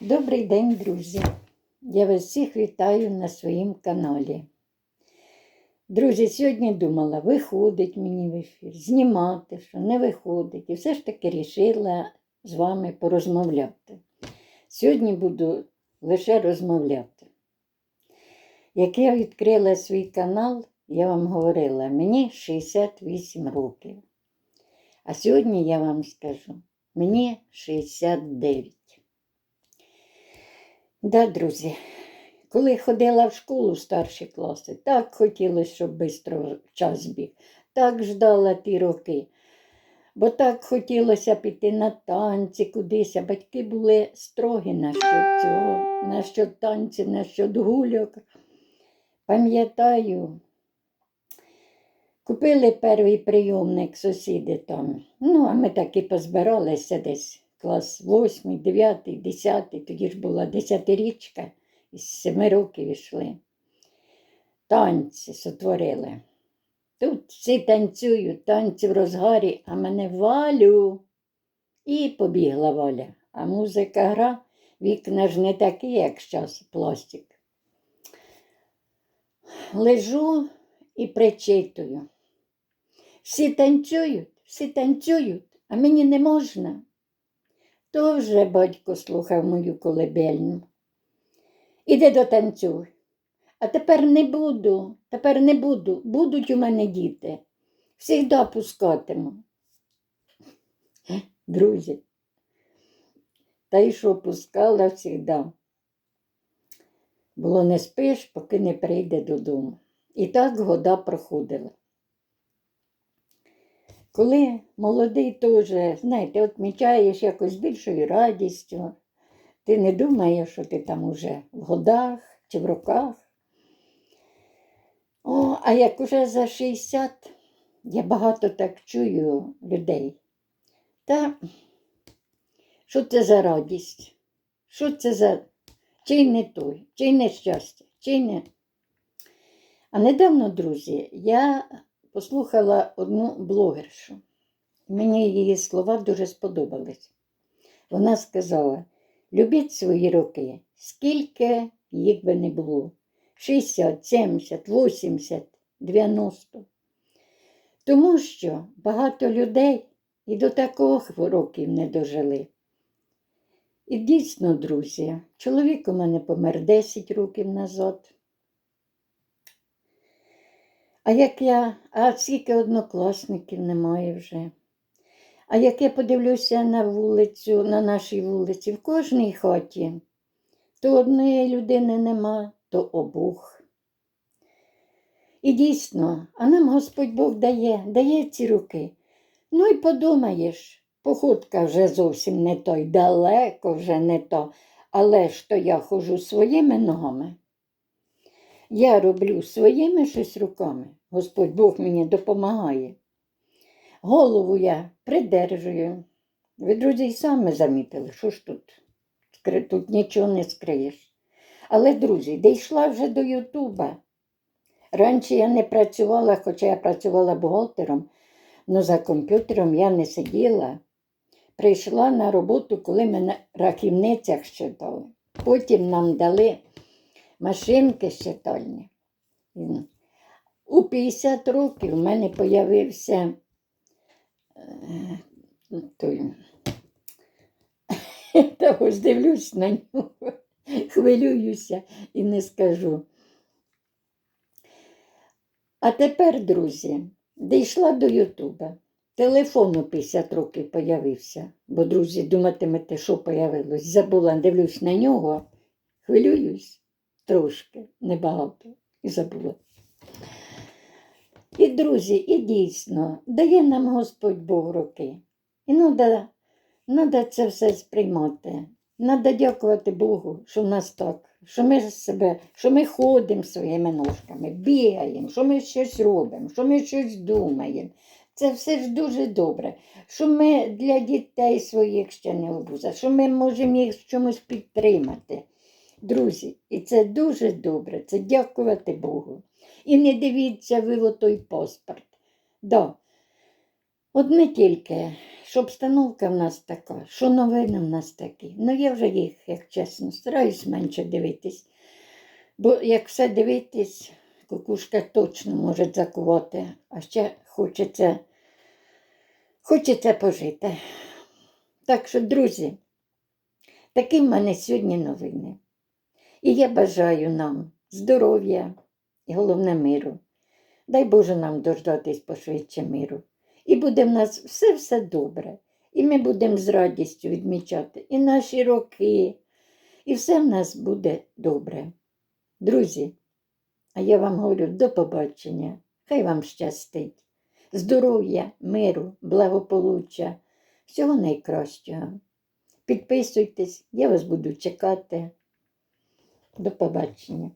Добрий день, друзі! Я вас всіх вітаю на своїм каналі. Друзі, сьогодні думала, виходить мені в ефір, знімати, що не виходить. І все ж таки рішила з вами порозмовляти. Сьогодні буду лише розмовляти. Як я відкрила свій канал, я вам говорила, мені 68 років. А сьогодні я вам скажу, мені 69. Да, друзі, коли ходила в школу в старші класи, так хотілося, щоб швидко час біг, так ждала ті роки. Бо так хотілося піти на танці кудись, а батьки були строгі насчет цього, насчет танців, насчет гульок. Пам'ятаю, купили перший прийомник сусіди там. Ну, а ми так і позбиралися десь клас 8, 9, 10, тоді ж була десятирічка, із 7 років йшли. Танці сотворили. Тут всі танцюють, танці в розгарі, а мене валю. І побігла валя. А музика гра, вікна ж не такі, як зараз, пластик. Лежу і причитую. Всі танцюють, всі танцюють, а мені не можна. То вже батько слухав мою колебельну. Іди до танцюй. А тепер не буду, тепер не буду. Будуть у мене діти. Всігда пускатиму. Друзі. Та й що пускала всігда. Було не спиш, поки не прийде додому. І так года проходила. Коли молодий теж, знаєте, отмічаєш якось більшою радістю, ти не думаєш, що ти там уже в годах чи в роках. О, а як уже за 60, я багато так чую людей. Та що це за радість? Що це за чи не той, чи не щастя, чи не. А недавно, друзі, я послухала одну блогершу. Мені її слова дуже сподобались. Вона сказала: любіть свої роки, скільки їх би не було: 60, 70, 80, 90. Тому що багато людей і до таких років не дожили. І дійсно, друзі, чоловік у мене помер 10 років назад. А як я, а скільки однокласників немає вже. А як я подивлюся на вулицю, на нашій вулиці, в кожній хаті, то однієї людини нема, то обох. І дійсно, а нам Господь Бог дає, дає ці руки. Ну і подумаєш, походка вже зовсім не той, далеко вже не то, але ж то я хожу своїми ногами. Я роблю своїми щось руками. Господь Бог мені допомагає. Голову я придержую. Ви, друзі, і самі замітили, що ж тут? Тут нічого не скриєш. Але, друзі, дійшла вже до Ютуба. Раніше я не працювала, хоча я працювала бухгалтером, але за комп'ютером я не сиділа. Прийшла на роботу, коли ми на рахівницях щитали. Потім нам дали машинки щитальні. У 50 років в мене з'явився е, той. Та ось дивлюсь на нього, хвилююся і не скажу. А тепер, друзі, дійшла до Ютуба. Телефон у 50 років появився, бо, друзі, думатимете, що появилось. Забула, дивлюсь на нього, хвилююсь трошки, небагато, і забула. І, друзі, і дійсно, дає нам Господь Бог роки. І треба надо це все сприймати. Треба дякувати Богу, що в нас так, що ми себе, що ми ходимо своїми ножками, бігаємо, що ми щось робимо, що ми щось думаємо. Це все ж дуже добре, що ми для дітей своїх ще не обуза, що ми можемо їх в чомусь підтримати. Друзі, і це дуже добре, це дякувати Богу. І не дивіться ви в той паспорт. Да. Одне тільки, що обстановка в нас така, що новини в нас такі. Ну я вже їх, як чесно, стараюсь менше дивитись. Бо як все дивитись, кукушка точно може закувати, а ще хочеться, хочеться пожити. Так що, друзі, такі в мене сьогодні новини. І я бажаю нам здоров'я і головне миру. Дай Боже нам дождатись пошвидше миру. І буде в нас все-все добре. І ми будемо з радістю відмічати і наші роки, і все в нас буде добре. Друзі, а я вам говорю до побачення. Хай вам щастить. Здоров'я, миру, благополуччя, всього найкращого. Підписуйтесь, я вас буду чекати. До побачення.